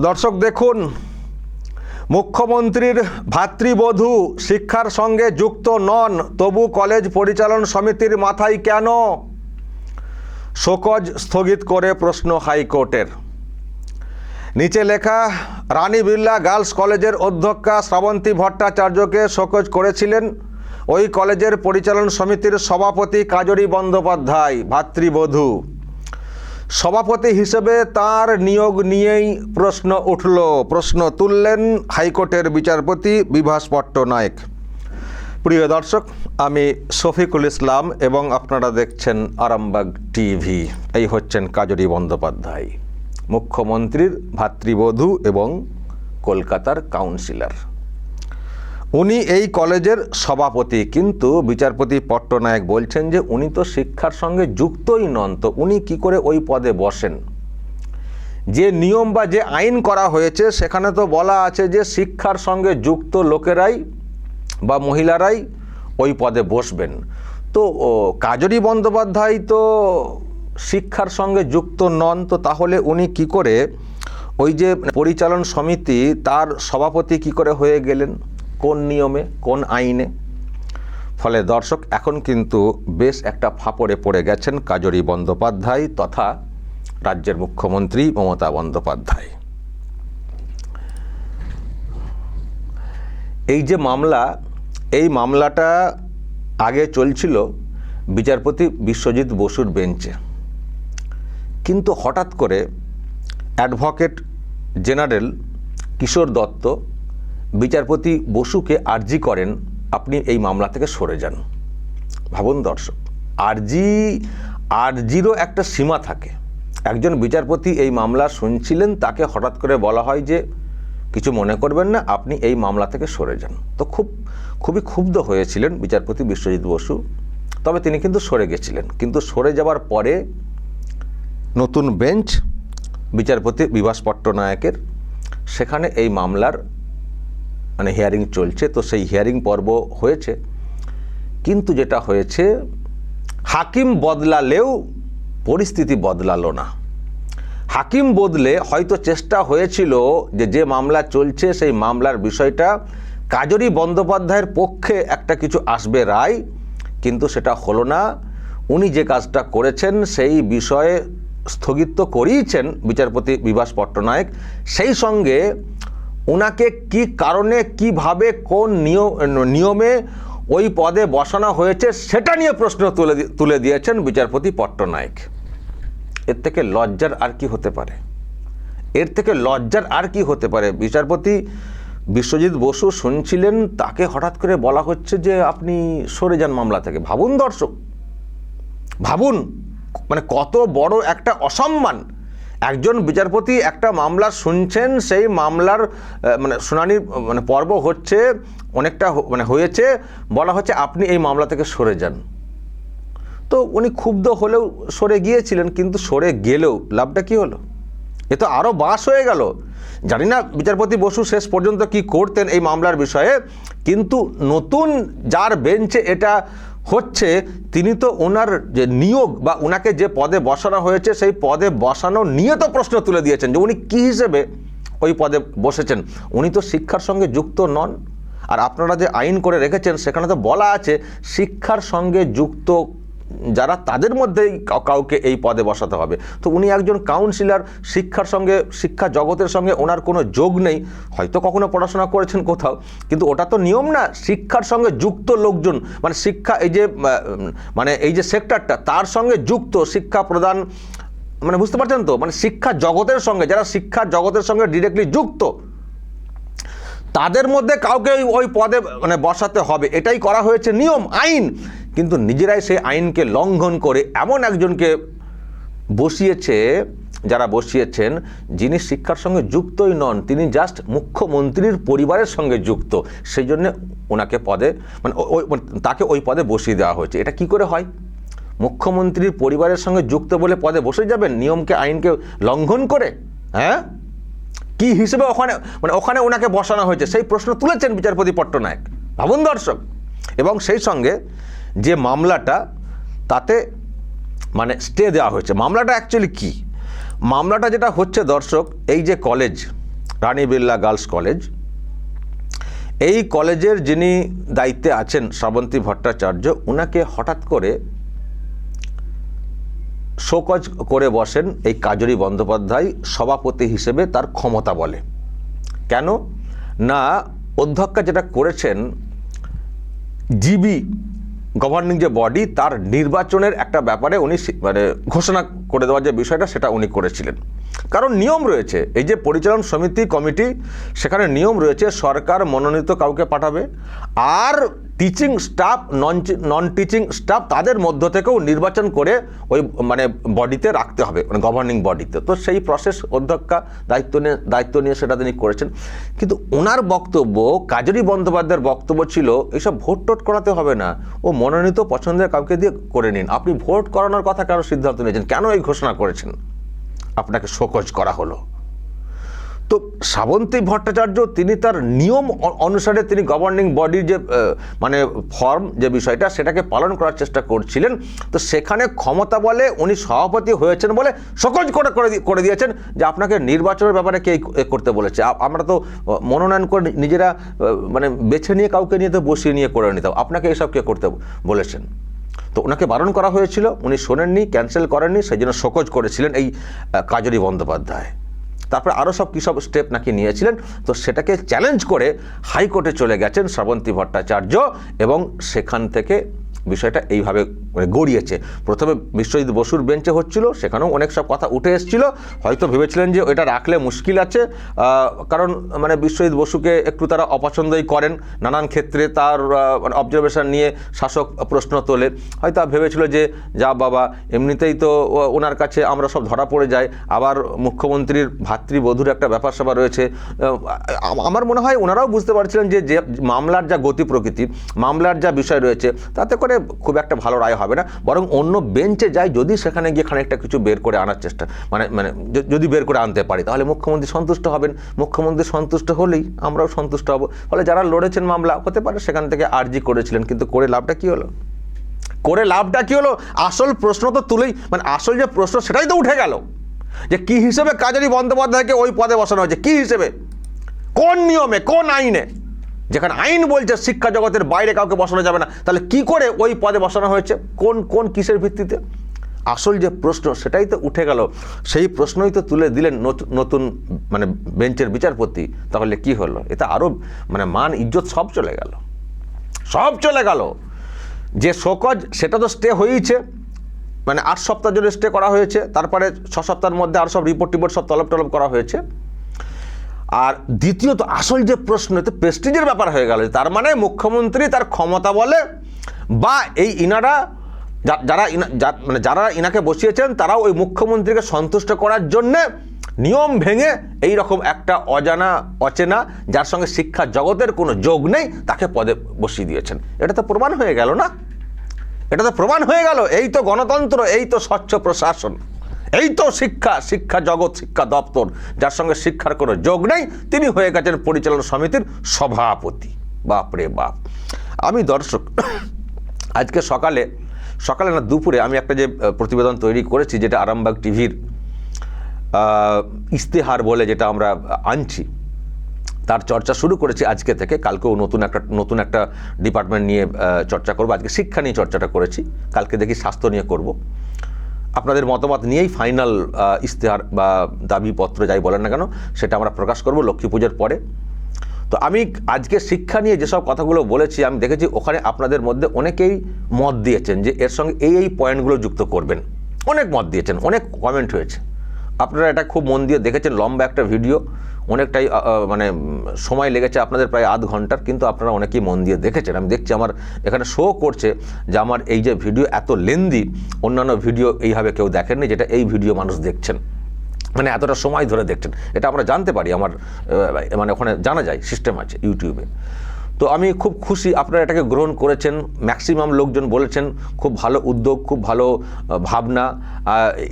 দর্শক দেখুন, মুখ্যমন্ত্রীর ভাতৃবধূ শিক্ষার সঙ্গে যুক্ত নন, তবু কলেজ পরিচালন সমিতির মাথায় কেন? শোকজ স্থগিত করে প্রশ্ন হাইকোর্টের। নিচে লেখা, রানী বিড়লা গার্লস কলেজের অধ্যক্ষা শ্রাবন্তী ভট্টাচার্যকে শোকজ করেছিলেন। ওই কলেজের পরিচালন সমিতির সভাপতি কাজরি বন্দ্যোপাধ্যায়, ভাতৃবধূ। সভাপতি হিসেবে তার নিয়োগ নিয়েই প্রশ্ন উঠল। প্রশ্ন তুললেন হাইকোর্টের বিচারপতি বিভাস পট্টনায়ক। প্রিয় দর্শক, আমি শফিকুল ইসলাম এবং আপনারা দেখছেন আরামবাগ টিভি। এই হচ্ছেন কাজরি বন্দ্যোপাধ্যায়, মুখ্যমন্ত্রীর ভাতৃবধূ এবং কলকাতার কাউন্সিলর। উনি এই কলেজের সভাপতি, কিন্তু বিচারপতি পট্টনায়ক বলছেন যে উনি তো শিক্ষার সঙ্গে যুক্তই নন, তো উনি কি করে ওই পদে বসেন? যে নিয়ম বা যে আইন করা হয়েছে, সেখানে তো বলা আছে যে শিক্ষার সঙ্গে যুক্ত লোকেরাই বা মহিলারাই ওই পদে বসবেন। তো কাজরি বন্দ্যোপাধ্যায় তো শিক্ষার সঙ্গে যুক্ত নন, তো তাহলে উনি কি করে ওই যে পরিচালন সমিতি, তার সভাপতি কি করে হয়ে গেলেন? কোন নিয়মে, কোন আইনে? ফলে দর্শক, এখন কিন্তু বেশ একটা ফাপড়ে পড়ে গেছেন কাজরি বন্দ্যোপাধ্যায় তথা রাজ্যের মুখ্যমন্ত্রী মমতা বন্দ্যোপাধ্যায়। এই যে মামলা, এই মামলাটা আগে চলছিল বিচারপতি বিশ্বজিৎ বসুর বেঞ্চে। কিন্তু হঠাৎ করে অ্যাডভোকেট জেনারেল কিশোর দত্ত বিচারপতি বসুকে আর্জি করেন, আপনি এই মামলা থেকে সরে যান। ভাবুন দর্শক, আরজি, আরজিরও একটা সীমা থাকে। একজন বিচারপতি এই মামলা শুনছিলেন, তাকে হঠাৎ করে বলা হয় যে, কিছু মনে করবেন না, আপনি এই মামলা থেকে সরে যান। তো খুব, খুবই ক্ষুব্ধ হয়েছিলেন বিচারপতি বিশ্বজিৎ বসু। তবে তিনি কিন্তু সরে গেছিলেন। কিন্তু সরে যাওয়ার পরে নতুন বেঞ্চ, বিচারপতি বিভাস পট্টনায়কের, সেখানে এই মামলার মানে হিয়ারিং চলছে, তো সেই হিয়ারিং পর্ব হয়েছে। কিন্তু যেটা হয়েছে, হাকিম বদলালেও পরিস্থিতি বদলালো না। হাকিম বদলে হয়তো চেষ্টা হয়েছিল যে যে মামলা চলছে, সেই মামলার বিষয়টা কাজরি বন্দ্যোপাধ্যায়ের পক্ষে একটা কিছু আসবে রায়, কিন্তু সেটা হলো না। উনি যে কাজটা করেছেন, সেই বিষয়ে স্থগিত করিয়েছেন বিচারপতি বিভাস পট্টনায়ক। সেই সঙ্গে ওনাকে কি কারণে, কীভাবে, কোন নিয়ম ওই পদে বসানো হয়েছে সেটা নিয়ে প্রশ্ন তুলে তুলে দিয়েছেন বিচারপতি পট্টনায়ক। এর থেকে লজ্জার আর কি হতে পারে? এর থেকে লজ্জার আর কি হতে পারে? বিচারপতি বিশ্বজিৎ বসু শুনছিলেন, তাকে হঠাৎ করে বলা হচ্ছে যে আপনি সরে যান মামলা থেকে। ভাবুন দর্শক, ভাবুন মানে কত বড় একটা অসম্মান একজন বিচারপতি একটা মামলা শুনছেন, সেই মামলার মানে শুনানির মানে পর্ব হচ্ছে, অনেকটা মানে হয়েছে। বলা হচ্ছে আপনি এই মামলা থেকে সরে যান। তো উনি ক্ষুব্ধ হলেও সরে গিয়েছিলেন, কিন্তু সরে গেলেও লাভটা কি হলো? এ তো আরও বাস হয়ে গেল। জানি না বিচারপতি বসু শেষ পর্যন্ত কি করতেন এই মামলার বিষয়ে, কিন্তু নতুন যার বেঞ্চে এটা হচ্ছে তিনি তো ওনার যে নিয়োগ বা ওনাকে যে পদে বসানো হয়েছে, সেই পদে বসানো নিয়ে তো প্রশ্ন তুলে দিয়েছেন যে উনি কী হিসেবে ওই পদে বসেছেন। উনি তো শিক্ষার সঙ্গে যুক্ত নন। আর আপনারা যে আইন করে রেখেছেন, সেখানে তো বলা আছে শিক্ষার সঙ্গে যুক্ত যারা তাদের মধ্যেই কাউ- কাউকে এই পদে বসাতে হবে। তো উনি একজন কাউন্সিলর শিক্ষার সঙ্গে, শিক্ষা জগতের সঙ্গে ওনার কোনো যোগ নেই। হয়তো কখনো পড়াশোনা করেছেন কোথাও, কিন্তু ওটা তো নিয়ম না। শিক্ষার সঙ্গে যুক্ত লোকজন মানে শিক্ষা এই যে মানে এই যে সেক্টরটা, তার সঙ্গে যুক্ত শিক্ষা প্রদান মানে বুঝতে পারছেন তো? মানে শিক্ষা জগতের সঙ্গে, যারা শিক্ষা জগতের সঙ্গে ডিরেক্টলি যুক্ত, তাদের মধ্যে কাউকে ওই পদে মানে বসাতে হবে। এটাই করা হয়েছে নিয়ম, আইন। কিন্তু নিজেরাই সেই আইনকে লঙ্ঘন করে এমন একজনকে বসিয়েছে, যারা বসিয়েছেন, যিনি শিক্ষার সঙ্গে যুক্তই নন, তিনি জাস্ট মুখ্যমন্ত্রীর পরিবারের সঙ্গে যুক্ত। সেই জন্য ওনাকে পদে মানে ওই- মানে তাকে ওই পদে বসিয়ে দেওয়া হয়েছে। এটা কি করে হয়? মুখ্যমন্ত্রীর পরিবারের সঙ্গে যুক্ত বলে পদে বসে যাবেন? নিয়মকে, আইনকে লঙ্ঘন করে? হ্যাঁ? কি হিসেবে ওখানে মানে ওখানে ওনাকে বসানো হয়েছে? সেই প্রশ্ন তুলেছেন বিচারপতি পট্টনায়ক। ভাবুন দর্শক। এবং সেই সঙ্গে যে মামলাটা তাতে মানে স্টে দেওয়া হয়েছে। মামলাটা অ্যাকচুয়ালি কি? মামলাটা যেটা হচ্ছে দর্শক, এই যে college Rani Birla girls college এই কলেজের যিনি দায়িত্বে আছেন শ্রাবন্তী ভট্টাচার্য ওনাকে হঠাৎ করে শোকজ করে বসেন এই কাজরি বন্দ্যোপাধ্যায়, সভাপতি হিসেবে তার ক্ষমতা বলে। কেন? না, অধ্যক্ষা যেটা করেছেন, জিবি গভর্নিং যে বডি তার নির্বাচনের একটা ব্যাপারে উনি মানে ঘোষণা করে দেওয়ার যে বিষয়টা, সেটা উনি করেছিলেন। কারণ নিয়ম রয়েছে। এই যে পরিচালন সমিতি, কমিটি, সেখানে নিয়ম রয়েছে, সরকার মনোনীত কাউকে পাঠাবে, আর teaching staff non non teaching staff তাদের মধ্য থেকেও নির্বাচন করে ওই মানে বডিতে রাখতে হবে মানে গভর্নিং বডিতে। তো সেই প্রসেস অধ্যক্ষা দায়িত্ব নিয়ে দায়িত্ব নিয়ে সেটা তিনি করেছেন। কিন্তু ওনার বক্তব্য, কাজরি বন্দ্যোপাধ্যায়ের বক্তব্য ছিল এইসব ভোট টোট করাতে হবে না। ও মনোনীত পছন্দের কাউকে দিয়ে করে নিন। আপনি ভোট করানোর কথা কেন সিদ্ধান্ত নিয়েছেন? কেন এই ঘোষণা করেছেন? আপনাকে শোকজ করা হলো। তো শ্রাবন্তী ভট্টাচার্য, তিনি তার নিয়ম অনুসারে তিনি গভর্নিং বডির যে মানে ফর্ম যে বিষয়টা, সেটাকে পালন করার চেষ্টা করছিলেন। তো সেখানে ক্ষমতা বলে উনি সভাপতি হয়েছেন বলে সকজ করে করে দিয়েছেন যে আপনাকে নির্বাচনের ব্যাপারে কে করতে বলেছে। আমরা তো মনোনয়ন করে নিজেরা মানে বেছে নিয়ে, কাউকে নিয়ে তো বসিয়ে নিয়ে করে নিতাম। আপনাকে এসব কে করতে বলেছেন? তো ওনাকে বারণ করা হয়েছিল, উনি শোনেননি ক্যান্সেল করেননি সেই জন্য শোকজ করেছিলেন এই কাজরি বন্দ্যোপাধ্যায়। তারপর আরও সব কী সব স্টেপ নাকি নিয়েছিলেন, তো সেটাকে চ্যালেঞ্জ করে হাইকোর্টে চলে গেছেন শ্রাবন্তী ভট্টাচার্য এবং সেখান থেকে বিষয়টা এইভাবে মানে গড়িয়েছে। প্রথমে বিশ্বজিৎ বসুর বেঞ্চে হচ্ছিল, সেখানেও অনেক সব কথা উঠে এসেছিল। হয়তো ভেবেছিলেন যে এটা রাখলে মুশকিল আছে। কারণ মানে বিশ্বজিৎ বসুকে একটু তারা অপছন্দই করেন। নানান ক্ষেত্রে তার মানে অবজারভেশন নিয়ে শাসক প্রশ্ন তোলে। হয়তো ভেবেছিল যে, যা বাবা, এমনিতেই তো ওনার কাছে আমরা সব ধরা পড়ে যাই। আবার মুখ্যমন্ত্রীর ভাতৃবধূর একটা ব্যাপার স্যাপার রয়েছে আমার মনে হয় ওনারাও বুঝতে পারছিলেন যে যে মামলার যা গতি প্রকৃতি, মামলার যা বিষয় রয়েছে, তাতে করে খুব একটা ভালো রায় হবে না। বরং অন্য বেঞ্চে যায় যদি সেখানে গিয়ে খানিকটা কিছু বের করে আনার চেষ্টা মানে মানে যদি বের করে আনতে পারি, তাহলে মুখ্যমন্ত্রী সন্তুষ্ট হবেন। মুখ্যমন্ত্রী সন্তুষ্ট হলেই আমরাও সন্তুষ্ট হব। ফলে যারা লড়েছেন মামলা, হতে পারে সেখান থেকে আর্জি করেছিলেন, কিন্তু করে লাভটা কী হলো? করে লাভটা কি হলো? আসল প্রশ্ন তো তুলেই মানে আসল যে প্রশ্ন সেটাই তো উঠে গেল। যে কি হিসেবে কাজী বন্দ্যোপাধ্যায়কে ওই পদে বসানো হয়েছে? কি হিসেবে? কোন নিয়মে, কোন আইনে? যেখানে আইন বলছে শিক্ষা জগতের বাইরে কাউকে বসানো যাবে না। তাহলে কি করে ওই পদে বসানো হয়েছে? কোন কোন কিসের ভিত্তিতে? আসল যে প্রশ্ন, সেটাই তো উঠে গেল। সেই প্রশ্নই তো তুলে দিলেন নতু- নতুন মানে বেঞ্চের বিচারপতি। তাহলে কি হলো? এটা আরও মানে মান, ইজ্জত সব চলে গেল। সব চলে গেল। যে শোকজ, সেটা তো স্টে হয়েইছে। মানে আট সপ্তাহ জন্য স্টে করা হয়েছে। তারপরে ছ সপ্তাহের মধ্যে আর সব রিপোর্ট টিপোর্ট সব তলব টলব করা হয়েছে। আর দ্বিতীয়ত আসল যে প্রশ্ন, এতে প্রেস্টিজের ব্যাপার হয়ে গেল তার মানে মুখ্যমন্ত্রী তার ক্ষমতা বলে বা এই ইনারা যারা মানে যারা ইনাকে বসিয়েছেন তারাও ওই মুখ্যমন্ত্রীকে সন্তুষ্ট করার জন্যে নিয়ম ভেঙে এই রকম একটা অজানা, অচেনা, যার সঙ্গে শিক্ষা জগতের কোনো যোগ নেই, তাকে পদে বসিয়ে দিয়েছেন। এটা তো প্রমাণ হয়ে গেল না? এটা তো প্রমাণ হয়ে গেল, এই তো গণতন্ত্র, এই তো স্বচ্ছ প্রশাসন। এই তো শিক্ষা শিক্ষা জগৎ, শিক্ষা দপ্তর, যার সঙ্গে শিক্ষার কোনো যোগ নেই। তিনি হয়ে গেছেন পরিচালনা সমিতির সভাপতি। বাপরে বাপ। আমি দর্শক, আজকে সকালে সকালে না দুপুরে আমি একটা যে প্রতিবেদন তৈরি করেছি, যেটা আরামবাগ টিভির ইস্তেহার বলে যেটা আমরা আনছি, তার চর্চা শুরু করেছি আজকে থেকে। কালকেও নতুন একটা নতুন একটা ডিপার্টমেন্ট নিয়ে চর্চা করব। আজকে শিক্ষা নিয়ে চর্চাটা করেছি। কালকে দেখি স্বাস্থ্য নিয়ে করব। আপনাদের মতামত নিয়েই ফাইনাল ইশতেহার বা দাবিপত্র যাই বলেন না কেন, সেটা আমরা প্রকাশ করব লক্ষ্মী পুজোর পরে। তো আমি আজকে শিক্ষা নিয়ে যেসব কথাগুলো বলেছি, আমি দেখেছি ওখানে আপনাদের মধ্যে অনেকেই মত দিয়েছেন যে এর সঙ্গে এই এই পয়েন্টগুলো যুক্ত করবেন। অনেক মত দিয়েছেন, অনেক কমেন্ট হয়েছে। আপনারা এটা খুব মন দিয়ে দেখেছেন, লম্বা একটা ভিডিও অনেকটাই মানে সময় লেগেছে আপনাদের প্রায় আধ ঘণ্টার, কিন্তু আপনারা অনেকেই মন দিয়ে দেখেছেন। আমি দেখছি আমার এখানে শো করছে যে আমার এই যে ভিডিও এত লেন্দি অন্যান্য ভিডিও এইভাবে কেউ দেখেননি, যেটা এই ভিডিও মানুষ দেখছেন। মানে এতটা সময় ধরে দেখছেন। এটা আমরা জানতে পারি, আমার মানে ওখানে জানা যায় সিস্টেম আছে ইউটিউবে তো আমি খুব খুশি আপনারা এটাকে গ্রহণ করেছেন। ম্যাক্সিমাম লোকজন বলেছেন, খুব ভালো উদ্যোগ, খুব ভালো ভাবনা।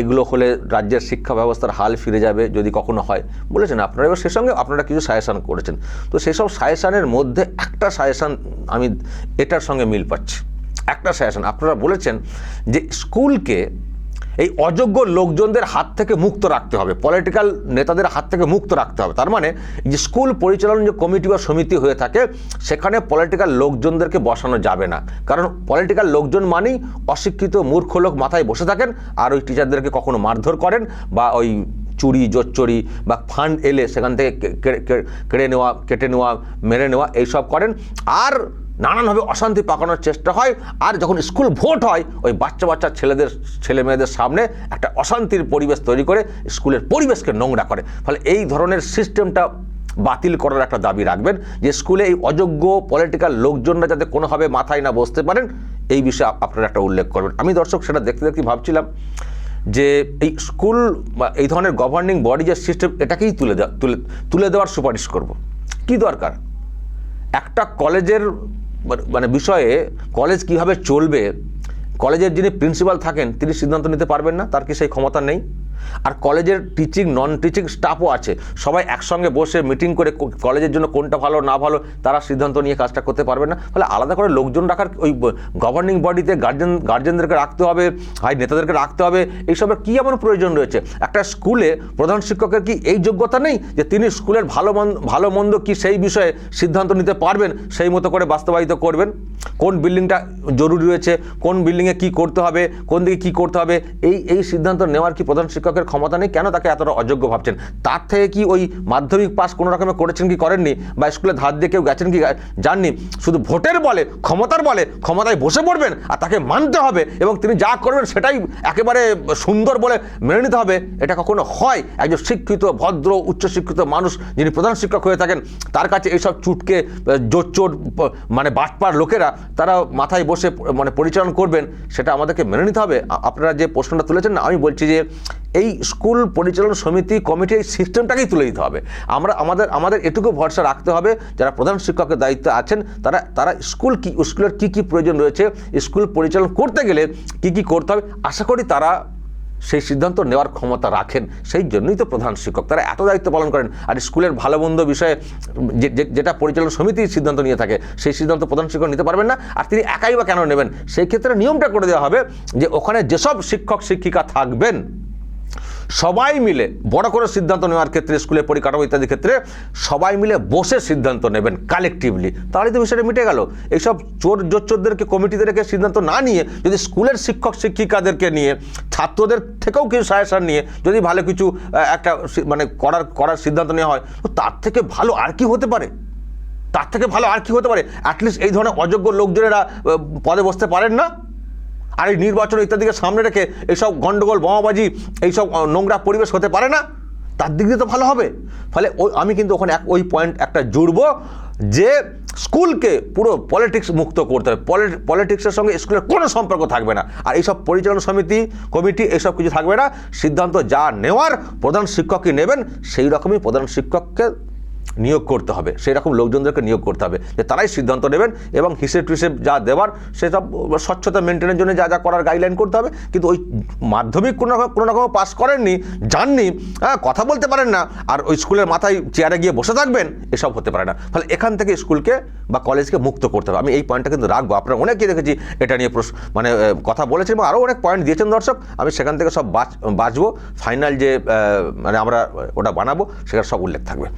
এগুলো হলে রাজ্যের শিক্ষা ব্যবস্থার হাল ফিরে যাবে যদি কখনো হয়। বলেছেন আপনারা। এবার সে সঙ্গে আপনারা কিছু সাজেশান করেছেন। তো সেসব সাজেশানের মধ্যে একটা সাজেশান আমি এটার সঙ্গে মিল পাচ্ছি। একটা সাজেশান আপনারা বলেছেন যে স্কুলকে এই অযোগ্য লোকজনদের হাত থেকে মুক্ত রাখতে হবে পলিটিক্যাল নেতাদের হাত থেকে মুক্ত রাখতে হবে। তার মানে যে স্কুল পরিচালন যে কমিটি বা সমিতি হয়ে থাকে, সেখানে পলিটিক্যাল লোকজনদেরকে বসানো যাবে না। কারণ পলিটিক্যাল লোকজন মানেই অশিক্ষিত, মূর্খ লোক মাথায় বসে থাকেন আর ওই টিচারদেরকে কখনো মারধর করেন বা ওই চুরি জোচ্চুরি বা ফান্ড এলে সেখান থেকে কেড়ে নেওয়া, কেটে নেওয়া, মেরে নেওয়া, এইসব করেন। আর নানানভাবে অশান্তি পাকানোর চেষ্টা হয়। আর যখন স্কুল ভোট হয়, ওই বাচ্চা বাচ্চা ছেলেদের, ছেলে মেয়েদের সামনে একটা অশান্তির পরিবেশ তৈরি করে, স্কুলের পরিবেশকে নোংরা করে। ফলে এই ধরনের সিস্টেমটা বাতিল করার একটা দাবি রাখবেন যে স্কুলে এই অযোগ্য পলিটিক্যাল লোকজনরা যাতে কোনোভাবে মাথায় না বসতে পারেন, এই বিষয়ে আপনারা একটা উল্লেখ করবেন। আমি দর্শক সেটা দেখতে দেখতে ভাবছিলাম যে এই স্কুল বা এই ধরনের গভর্নিং বডি যে সিস্টেম এটাকেই তুলে দেওয়া তুলে তুলে দেওয়ার সুপারিশ করব। কি দরকার? একটা কলেজের মানে- মানে বিষয়ে কলেজ কীভাবে চলবে? কলেজের যিনি প্রিন্সিপাল থাকেন, তিনি সিদ্ধান্ত নিতে পারবেন না, তার কি সেই ক্ষমতা নেই? আর কলেজের টিচিং নন টিচিং স্টাফও আছে। সবাই একসঙ্গে বসে মিটিং করে কলেজের জন্য কোনটা ভালো, না ভালো, তারা সিদ্ধান্ত নিয়ে কাজটা করতে পারবে না। ফলে আলাদা করে লোকজন রাখার ওই গভর্নিং বডিতে গার্জেন গার্জেনদেরকে রাখতে হবে হাই নেতাদেরকে রাখতে হবে, এইসবের কী এমন প্রয়োজন রয়েছে? একটা স্কুলে প্রধান শিক্ষকের কি এই যোগ্যতা নেই যে তিনি স্কুলের ভালো মন্দ ভালো মন্দ কি সেই বিষয়ে সিদ্ধান্ত নিতে পারবেন, সেই মতো করে বাস্তবায়িত করবেন? কোন বিল্ডিংটা জরুরি রয়েছে? কোন বিল্ডিংয়ে কি করতে হবে? কোন দিকে কি করতে হবে? এই এই সিদ্ধান্ত নেওয়ার কি প্রধান শিক্ষকের ক্ষমতা নেই, কেন তাকে এতটা অযোগ্য ভাবছেন? তার থেকে কি ওই মাধ্যমিক পাস কোনো রকমে করেছেন কি করেননি? বা স্কুলে ধার দিয়ে কেউ গেছেন কি যাননি শুধু ভোটের বলে, ক্ষমতার বলে, ক্ষমতায় বসে পড়বেন আর তাকে মানতে হবে এবং তিনি যা করবেন সেটাই একেবারে সুন্দর বলে মেনে নিতে হবে। এটা কখনো হয়? একজন শিক্ষিত, ভদ্র, উচ্চশিক্ষিত মানুষ যিনি প্রধান শিক্ষক হয়ে থাকেন, তার কাছে এইসব চুটকে প- মানে বাটপার লোকেরা, তারা মাথায় বসে মানে পরিচালনা করবেন, সেটা আমাদেরকে মেনে নিতে হবে। আপনারা যে প্রশ্নটা তুলেছেন না, আমি বলছি যে এই স্কুল পরিচালনা সমিতি, কমিটি, এই সিস্টেমটাকেই তুলে দিতে হবে। আমরা, আমাদের আমাদের এটুকু ভরসা রাখতে হবে, যারা প্রধান শিক্ষকের দায়িত্বে আছেন, তারা তারা স্কুল কি, স্কুলের কী কী প্রয়োজন রয়েছে, স্কুল পরিচালনা করতে গেলে কি কি করতে হবে? আশা করি তারা সেই সিদ্ধান্ত নেওয়ার ক্ষমতা রাখেন। সেই জন্যই তো প্রধান শিক্ষক। তারা এত দায়িত্ব পালন করেন। আর স্কুলের ভালো মন্দ বিষয়ে যেটা পরিচালনা সমিতি সিদ্ধান্ত নিয়ে থাকে, সেই সিদ্ধান্ত প্রধান শিক্ষক নিতে পারবেন না। আর তিনি একাই বা কেন নেবেন? সেই ক্ষেত্রে নিয়মটা করে দেওয়া হবে যে, ওখানে যেসব শিক্ষক, শিক্ষিকা থাকবেন সবাই মিলে বড় করে সিদ্ধান্ত নেওয়ার ক্ষেত্রে, স্কুলের পরিকাঠামো ইত্যাদি ক্ষেত্রে সবাই মিলে বসে সিদ্ধান্ত নেবেন কালেকটিভলি তাহলে তো বিষয়টা মিটে গেল। এইসব চোর জোচ্চোরদেরকে কমিটিতে রেখে সিদ্ধান্ত না নিয়ে, যদি স্কুলের শিক্ষক, শিক্ষিকাদেরকে নিয়ে, ছাত্রদের থেকেও কিছু সাজেশন নিয়ে যদি ভালো কিছু একটা মানে করার করার সিদ্ধান্ত নেওয়া হয়, তো তার থেকে ভালো আর কি হতে পারে? তার থেকে ভালো আর কি হতে পারে? অ্যাটলিস্ট এই ধরনের অযোগ্য লোকজনেরা পদে বসতে পারেন না? আর এই নির্বাচন ইত্যাদিকে সামনে রেখে এইসব গণ্ডগোল বোমাবাজি, এইসব নোংরা পরিবেশ হতে পারে না? তার দিক দিয়ে তো ভালো হবে। ফলে ওই আমি কিন্তু ওখানে এক, ওই পয়েন্ট একটা জুড়ব যে স্কুলকে পুরো পলিটিক্স মুক্ত করতে হবে। পলিটিক্সের সঙ্গে স্কুলের কোনো সম্পর্ক থাকবে না। আর এইসব পরিচালনা সমিতি, কমিটি এইসব কিছু থাকবে না। সিদ্ধান্ত যা নেওয়ার প্রধান শিক্ষকই নেবেন, সেই রকমই প্রধান শিক্ষককে নিয়োগ করতে হবে। সেই রকম লোকজনদেরকে নিয়োগ করতে হবে যে তারাই সিদ্ধান্ত নেবেন এবং হিসেব টিসেব যা দেওয়ার সেসব স্বচ্ছতা মেনটেনের জন্য যা যা করার গাইডলাইন করতে হবে। কিন্তু ওই মাধ্যমিক কোনো রকম কোনো রকম পাস করেননি, জাননি হ্যাঁ কথা বলতে পারেন না, আর ওই স্কুলের মাথায় চেয়ারে গিয়ে বসে থাকবেন, এসব হতে পারে না। ফলে এখান থেকে স্কুলকে বা কলেজকে মুক্ত করতে হবে। আমি এই পয়েন্টটা কিন্তু রাখব। আপনারা অনেকেই দেখেছি এটা নিয়ে প্রশ্ন মানে কথা বলেছেন এবং আরও অনেক পয়েন্ট দিয়েছেন দর্শক। আমি সেখান থেকে সব বাঁচ, বাঁচবো। ফাইনাল যে মানে আমরা ওটা বানাবো, সেখানে সব উল্লেখ থাকবে।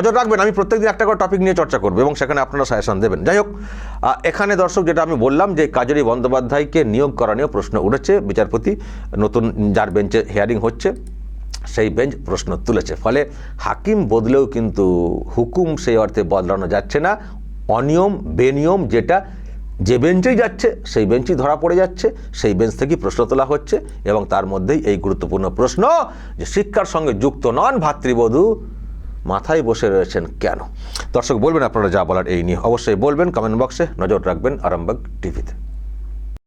নজর রাখবেন, আমি প্রত্যেকদিন একটা করে টপিক নিয়ে চর্চা করব এবং সেখানে আপনারা সাজেশন দেবেন। যাই হোক এখানে দর্শক, যেটা আমি বললাম যে কাজরি বন্দ্যোপাধ্যায়কে নিয়োগ করা নিয়ে প্রশ্ন উঠেছে, বিচারপতি নতুন যার বেঞ্চে হিয়ারিং হচ্ছে, সেই বেঞ্চ প্রশ্ন তুলেছে। ফলে হাকিম বদলেও কিন্তু হুকুম সেই অর্থে বদলানো যাচ্ছে না। অনিয়ম, বেনিয়ম যেটা, যে বেঞ্চেই যাচ্ছে, সেই বেঞ্চই ধরা পড়ে যাচ্ছে, সেই বেঞ্চ থেকেই প্রশ্ন তোলা হচ্ছে এবং তার মধ্যেই এই গুরুত্বপূর্ণ প্রশ্ন যে শিক্ষার সঙ্গে যুক্ত নন ভাতৃবধূ মাথায় বসে রয়েছেন কেন? দর্শক, বলবেন আপনারা যা বলার এই নিয়ে। অবশ্যই বলবেন কমেন্ট বক্সে নজর রাখবেন আরামবাগ টিভিতে।